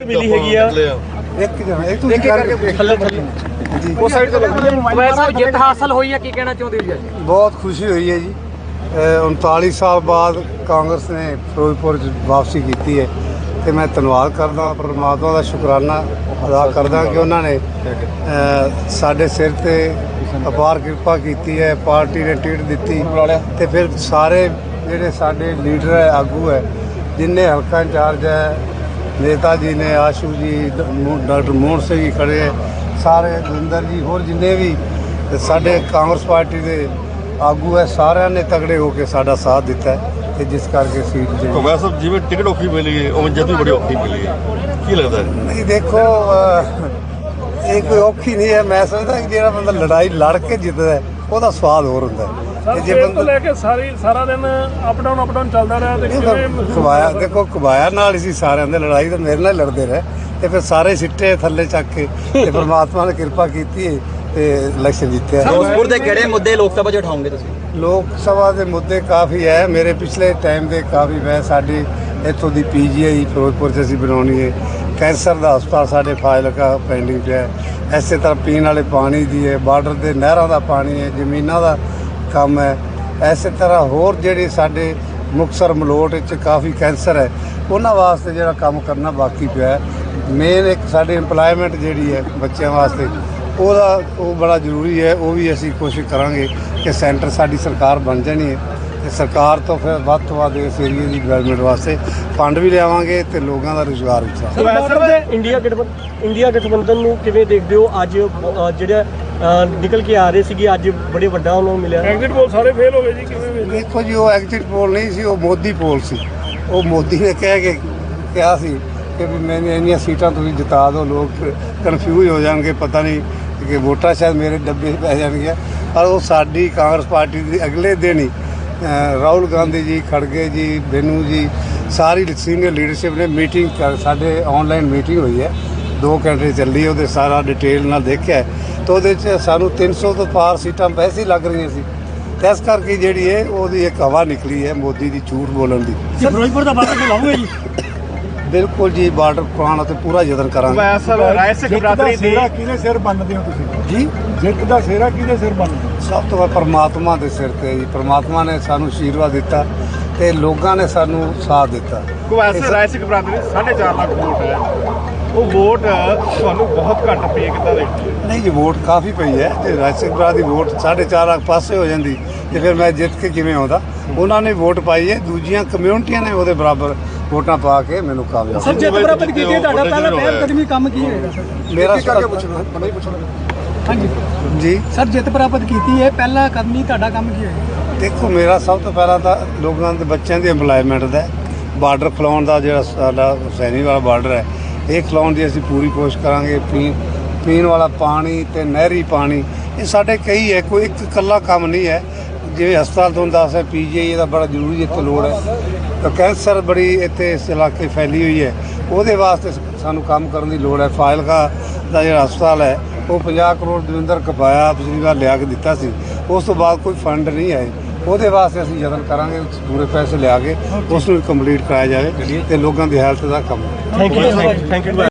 ਮਿਲੀ ਹੈਗੀ ਆ। ਇੱਕ ਜਣਾ ਇੱਕ ਤੁਸੀਂ ਕਰਕੇ ਥੱਲੇ ਥੱਲੇ। ਜੀ। ਉਸ ਸਾਈਡ ਤੋਂ ਲੱਗਦੀ ਵੈਸੇ ਜਿੱਤ ਹਾਸਲ ਹੋਈ ਹੈ ਕੀ ਕਹਿਣਾ ਚਾਹੁੰਦੇ ਹੋ ਜੀ ਅੱਜ? ਬਹੁਤ ਖੁਸ਼ੀ ਹੋਈ ਹੈ ਜੀ। ਅਹ 39 ਸਾਲ ਬਾਅਦ ਕਾਂਗਰਸ ਨੇ ਫਿਰੋਜ਼ਪੁਰ 'ਚ ਵਾਪਸੀ ਕੀਤੀ ਹੈ। ਤੇ ਮੈਂ ਧੰਨਵਾਦ ਕਰਦਾ ਪਰਮਾਤਮਾ ਦਾ ਸ਼ੁਕਰਾਨਾ ਅਦਾ ਕਰਦਾ ਕਿ ਉਹਨਾਂ ਨੇ ਸਾਡੇ ਸਿਰ ਤੇ ਅਪਾਰ ਕਿਰਪਾ ਕੀਤੀ ਹੈ ਪਾਰਟੀ ਨੇ ਟਿਕਟ ਦਿੱਤੀ। ਤੇ ਫਿਰ ਸਾਰੇ ਜਿਹੜੇ ਸਾਡੇ ਲੀਡਰ ਹੈ ਆਗੂ ਹੈ ਜਿੰਨੇ ਹਲਕਾ ਇੰਚਾਰਜ ਹੈ ਨੇਤਾ ਜੀ ਨੇ ਆਸ਼ੂ ਜੀ ਡਾਕਟਰ ਮੋਹਨ ਸਿੰਘ ਜੀ ਖੜੇ ਸਾਰੇ ਦਵਿੰਦਰ ਜੀ ਹੋਰ ਜਿੰਨੇ ਵੀ ਸਾਡੇ ਕਾਂਗਰਸ ਪਾਰਟੀ ਦੇ ਆਗੂ ਹੈ ਸਾਰਿਆਂ ਨੇ ਤਗੜੇ ਹੋ ਕੇ ਸਾਡਾ ਸਾਥ ਦਿੱਤਾ ਤੇ ਜਿਸ ਕਰਕੇ ਸੀਟ ਜਿਹੜੀ ਕਮਿਆ ਸਾਹਿਬ ਜਿਵੇਂ ਟਿਕਟ ਔਖੀ ਮਿਲੀ ਹੈ ਜਿੱਤ ਵੀ ਬੜੀ ਔਖੀ ਮਿਲੀ ਹੈ ਕੀ ਲੱਗਦਾ ਹੈ? ਨਹੀਂ ਦੇਖੋ ਇਹ ਕੋਈ ਔਖੀ ਨਹੀਂ ਹੈ ਮੈਂ ਸਮਝਦਾ ਕਿ ਜਿਹੜਾ ਬੰਦਾ ਲੜਾਈ ਲੜ ਕੇ ਜਿੱਤਦਾ ਉਹਦਾ ਸਵਾਦ ਹੋਰ ਹੁੰਦਾ ਹੈ। ਤੇ ਜੇ ਸਵੇਰ ਤੋਂ ਬੰਦਾ ਲੈ ਕੇ ਸਾਰੀ ਸਾਰਾ ਦਿਨ ਅਪ ਡਾਊਨ ਅਪ ਡਾਊਨ ਚੱਲਦਾ ਰਿਹਾ ਤੇ ਨਹੀਂ ਕਿਵੇਂ ਤਾਂ ਮਹਿਸੂਸ ਕਬਾਇਆ ਕਰਦਾ? ਦੇਖੋ ਕਬਾਇਆ ਨਾਲ ਹੀ ਸੀ ਸਾਰਿਆਂ ਦੇ ਲੜਾਈ ਤਾਂ ਮੇਰੇ ਨਾਲ ਹੀ ਲੜਦੇ ਰਹੇ। ਤੇ ਫਿਰ ਸਾਰੇ ਸਿੱਟੇ ਥੱਲੇ ਚੱਕ ਕੇ ਤੇ ਪ੍ਰਮਾਤਮਾ ਨੇ ਕਿਰਪਾ ਕੀਤੀ ਹੈ ਤੇ ਇਲੈਕਸ਼ਨ ਜਿੱਤਿਆ। ਫਿਰੋਜ਼ਪੁਰ ਦੇ ਕਿਹੜੇ ਮੁੱਦੇ ਲੋਕ ਸਭਾ 'ਚ ਉਠਾਓਗੇ ਤੁਸੀਂ? ਲੋਕ ਸਭਾ ਦੇ ਮੁੱਦੇ ਕਾਫੀ ਹੈ ਮੇਰੇ ਪਿਛਲੇ ਟਾਈਮ ਦੇ ਕਾਫੀ ਵੈ ਸਾਡੀ ਇੱਥੋਂ ਦੀ ਪੀਜੀਆਈ ਫਿਰੋਜ਼ਪੁਰ 'ਚ ਅਸੀਂ ਬਣਾਉਣੀ ਹੈ ਕੈਂਸਰ ਦਾ ਹਸਪਤਾਲ ਸਾਡੇ ਫਾਜ਼ਿਲਕਾ ਪੈਂਡਿੰਗ 'ਚ ਹੈ ਐਸੇ ਤਰ੍ਹਾਂ ਪੀਣ ਵਾਲੇ ਪਾਣੀ ਦੀ ਹੈ ਬਾਰਡਰ ਦੇ ਨਹਿਰਾਂ ਦਾ ਪਾਣੀ ਹੈ ਜ਼ਮੀਨਾਂ ਦਾ ਕੰਮ ਹੈ। ਐਸੇ ਤਰ੍ਹਾਂ ਹੋਰ ਜਿਹੜੇ ਸਾਡੇ ਮੁਕਸਰ ਮਲੋਟ ਵਿੱਚ ਕਾਫੀ ਕੈਂਸਰ ਹੈ, ਉਹਨਾਂ ਵਾਸਤੇ ਜਿਹੜਾ ਕੰਮ ਕਰਨਾ ਬਾਕੀ ਪਿਆ ਮੇਨ ਇੱਕ ਸਾਡੇ EMPLOYMENT ਜਿਹੜੀ ਹੈ ਬੱਚਿਆਂ ਵਾਸਤੇ, ਉਹਦਾ ਉਹ ਬੜਾ ਜ਼ਰੂਰੀ ਹੈ, ਉਹ ਵੀ ਅਸੀਂ ਕੋਸ਼ਿਸ਼ ਕਰਾਂਗੇ ਕਿ ਸੈਂਟਰ ਸਾਡੀ ਸਰਕਾਰ ਬਣ ਜਾਣੀ ਹੈ। ਤੇ ਸਰਕਾਰ ਤੋਂ ਫਿਰ ਵੱਧ ਤੋਂ ਵੱਧ ਇਸ ਏਰੀਏ ਦੀ ਡਿਵੈਲਪਮੈਂਟ ਵਾਸਤੇ ਫੰਡ ਵੀ ਲਿਆਵਾਂਗੇ ਤੇ ਲੋਕਾਂ ਦਾ ਰੁਜ਼ਗਾਰ ਵੀ ਸਾਫ਼ ਇੰਡੀਆ ਗਠਬੰਧਨ ਇੰਡੀਆ ਗਠਬੰਧਨ ਨੂੰ ਕਿਵੇਂ ਦੇਖਦੇ ਹੋ? ਅੱਜ ਜਿਹੜਾ ਨਿਕਲ ਕੇ ਆ ਰਹੇ ਸੀਗੇ ਅੱਜ ਬੜੇ ਵੱਡਾ ਉਹਨਾਂ ਨੂੰ ਮਿਲਿਆ। ਐਗਜ਼ਿਟ ਪੋਲ ਸਾਰੇ ਫੇਲ ਹੋ ਗਏ ਜੀ ਕਿਵੇਂ ਵੇਖਦੇ? ਦੇਖੋ ਜੀ ਉਹ ਐਗਜ਼ਿਟ ਪੋਲ ਨਹੀਂ ਸੀ ਉਹ ਮੋਦੀ ਪੋਲ ਸੀ। ਉਹ ਮੋਦੀ ਨੇ ਕਹਿ ਕੇ ਕਿਹਾ ਸੀ ਕਿ ਵੀ ਮੈਨੂੰ ਇੰਨੀਆਂ ਸੀਟਾਂ ਤੁਸੀਂ ਜਿਤਾ ਦਿਓ ਲੋਕ ਕਨਫਿਊਜ਼ ਹੋ ਜਾਣਗੇ ਪਤਾ ਨਹੀਂ ਕਿ ਵੋਟਾਂ ਸ਼ਾਇਦ ਮੇਰੇ ਡੱਬੇ 'ਚ ਪੈ ਜਾਣਗੀਆਂ। ਪਰ ਉਹ ਸਾਡੀ ਕਾਂਗਰਸ ਪਾਰਟੀ ਦੀ ਅਗਲੇ ਦਿਨ ਹੀ ਰਾਹੁਲ ਗਾਂਧੀ ਜੀ ਖੜਗੇ ਜੀ ਬੈਨੂ ਜੀ ਸਾਰੀ ਸੀਨੀਅਰ ਲੀਡਰਸ਼ਿਪ ਨੇ ਮੀਟਿੰਗ ਕਰ ਸਾਡੇ ਆਨਲਾਈਨ ਮੀਟਿੰਗ ਹੋਈ ਹੈ। ਦੋ ਘੰਟੇ ਚੱਲੀ ਉਹਦੇ ਸਾਰਾ ਡਿਟੇਲ ਨਾਲ ਦੇਖਿਆ ਹੈ। ਤਾਂ ਉਹਦੇ 'ਚ ਸਾਨੂੰ 300 ਤੋਂ ਪਾਰ ਸੀਟਾਂ ਵੈਸੇ ਲੱਗ ਰਹੀਆਂ ਸੀ। ਤੇ ਇਸ ਕਰਕੇ ਜਿਹੜੀ ਹੈ ਉਹਦੀ ਇੱਕ ਹਵਾ ਨਿਕਲੀ ਹੈ ਮੋਦੀ ਦੀ ਝੂਠ ਬੋਲਣ ਦੀ। ਫਿਰੋਜ਼ਪੁਰ ਦਾ ਬਾਰਡਰ ਖੁਲਾਉਂਗੇ ਜੀ? ਬਿਲਕੁਲ ਜੀ ਬਾਰਡਰ ਖੁਆਉਣ ਤੇ ਪੂਰਾ ਯਤਨ ਕਰਾਂਗੇ। ਰਾਏ ਸਿੰਘ ਬਰਾਦਰੀ ਦੀ ਕਿਹਦੇ ਸਿਰ ਬੰਨਦੇ ਹੋ ਤੁਸੀਂ? ਜੀ? ਜਿੱਤ ਦਾ ਸਿਹਰਾ ਕਿਹਦੇ ਸਿਰ ਬੰਨਦੇ ਸਭ ਤੋਂ ਵੱਧ ਪਰਮਾਤਮਾ ਦੇ ਸਿਰ ਤੇ ਜੀ। ਪਰਮਾਤਮਾ ਨੇ ਸਾਨੂੰ ਆਸ਼ੀਰਵਾਦ ਦਿੱਤਾ ਤੇ ਲੋਕਾਂ ਨੇ ਸਾਨੂੰ ਸਾਥ ਦਿੱਤਾ। ਵੈਸੇ ਰਾਏ ਸਿੰਘ ਬਰਾਦਰੀ 4.5 ਲੱਖ ਵੋਟ ਹੈ। ਉਹ ਵੋਟ ਤੁਹਾਨੂੰ ਬਹੁਤ ਘੱਟ ਪਈ ਹੈ ਕਿੱਦਾਂ ਦੇਖਦੇ ਨਹੀਂ ਜੀ ਵੋਟ ਕਾਫੀ ਪਈ ਹੈ। ਤੇ ਰਾਜ ਸਿੰਘ ਭਰਾ ਦੀ ਵੋਟ 4.5 ਲੱਖ ਪਾਸੇ ਹੋ ਜਾਂਦੀ ਤੇ ਫਿਰ ਮੈਂ ਜਿੱਤ ਕੇ ਕਿਵੇਂ ਆਉਂਦਾ? ਉਹਨਾਂ ਨੇ ਵੋਟ ਪਾਈ ਹੈ ਦੂਜੀਆਂ ਕਮਿਊਨਿਟੀਆਂ ਨੇ ਉਹਦੇ ਬਰਾਬਰ ਵੋਟਾਂ ਪਾ ਕੇ ਮੈਨੂੰ ਕਾਮਯਾਬ ਸਰ ਜਿੱਤ ਪ੍ਰਾਪਤ ਕੀਤੀ ਹੈ, ਤੁਹਾਡਾ ਪਹਿਲਾ ਪਹਿਲ ਕਦਮੀ ਕੰਮ ਕੀ ਹੋਏਗਾ ਸਰ? ਮੇਰਾ ਹਾਂਜੀ। ਜੀ? ਸਰ ਜਿੱਤ ਪ੍ਰਾਪਤ ਕੀਤੀ ਹੈ ਪਹਿਲਾ ਕਦਮੀ ਤੁਹਾਡਾ ਕੰਮ ਕੀ ਹੋਏਗਾ ਦੇਖੋ ਮੇਰਾ ਸਭ ਤੋਂ ਪਹਿਲਾਂ ਤਾਂ ਲੋਕਾਂ ਦੇ ਬੱਚਿਆਂ ਦੀ EMPLOYMENT ਦਾ ਬਾਰਡਰ ਖਲਾਉਣ ਦਾ ਜਿਹੜਾ ਸਾਡਾ ਸੈਣੀ ਵਾਲਾ ਬਾਰਡਰ ਹੈ ਇਹ ਖਿਲਾਉਣ ਦੀ ਅਸੀਂ ਪੂਰੀ ਕੋਸ਼ਿਸ਼ ਕਰਾਂਗੇ ਪੀਣ ਪੀਣ ਵਾਲਾ ਪਾਣੀ ਤੇ ਨਹਿਰੀ ਪਾਣੀ, ਇਹ ਸਾਡੇ ਕਈ ਹੈ, ਕੋਈ ਇੱਕ ਇਕੱਲਾ ਕੰਮ ਨਹੀਂ ਹੈ। ਜਿਵੇਂ ਹਸਪਤਾਲ ਤੋਂ ਦੱਸ ਹੈ ਪੀਜੀਆਈ ਦਾ ਬੜਾ ਜ਼ਰੂਰੀ ਇੱਥੇ ਲੋੜ ਹੈ। ਤਾਂ ਕੈਂਸਰ ਬੜੀ ਇੱਥੇ ਇਸ ਇਲਾਕੇ ਫੈਲੀ ਹੋਈ ਹੈ। ਉਹਦੇ ਵਾਸਤੇ ਸਾਨੂੰ ਕੰਮ ਕਰਨ ਦੀ ਲੋੜ ਹੈ। ਫਾਇਲਕਾ ਦਾ ਜਿਹੜਾ ਹਸਪਤਾਲ ਹੈ, ਉਹ 50 ਕਰੋੜ ਦਵਿੰਦਰ ਕਪਾਇਆ, ਪਿਛਲੀ ਵਾਰ ਲਿਆ ਕੇ ਦਿੱਤਾ ਸੀ। ਉਸ ਤੋਂ ਬਾਅਦ ਕੋਈ ਫੰਡ ਨਹੀਂ ਆਏ ਉਹਦੇ ਵਾਸਤੇ ਅਸੀਂ ਯਤਨ ਕਰਾਂਗੇ ਪੂਰੇ ਪੈਸੇ ਲਿਆ ਕੇ ਉਸ ਨੂੰ ਕੰਪਲੀਟ ਕਰਾਇਆ ਜਾਵੇ ਤੇ ਲੋਕਾਂ ਦੀ ਹੈਲਥ ਦਾ ਕੰਮ ਥੈਂਕ ਯੂ ਥੈਂਕ ਯੂ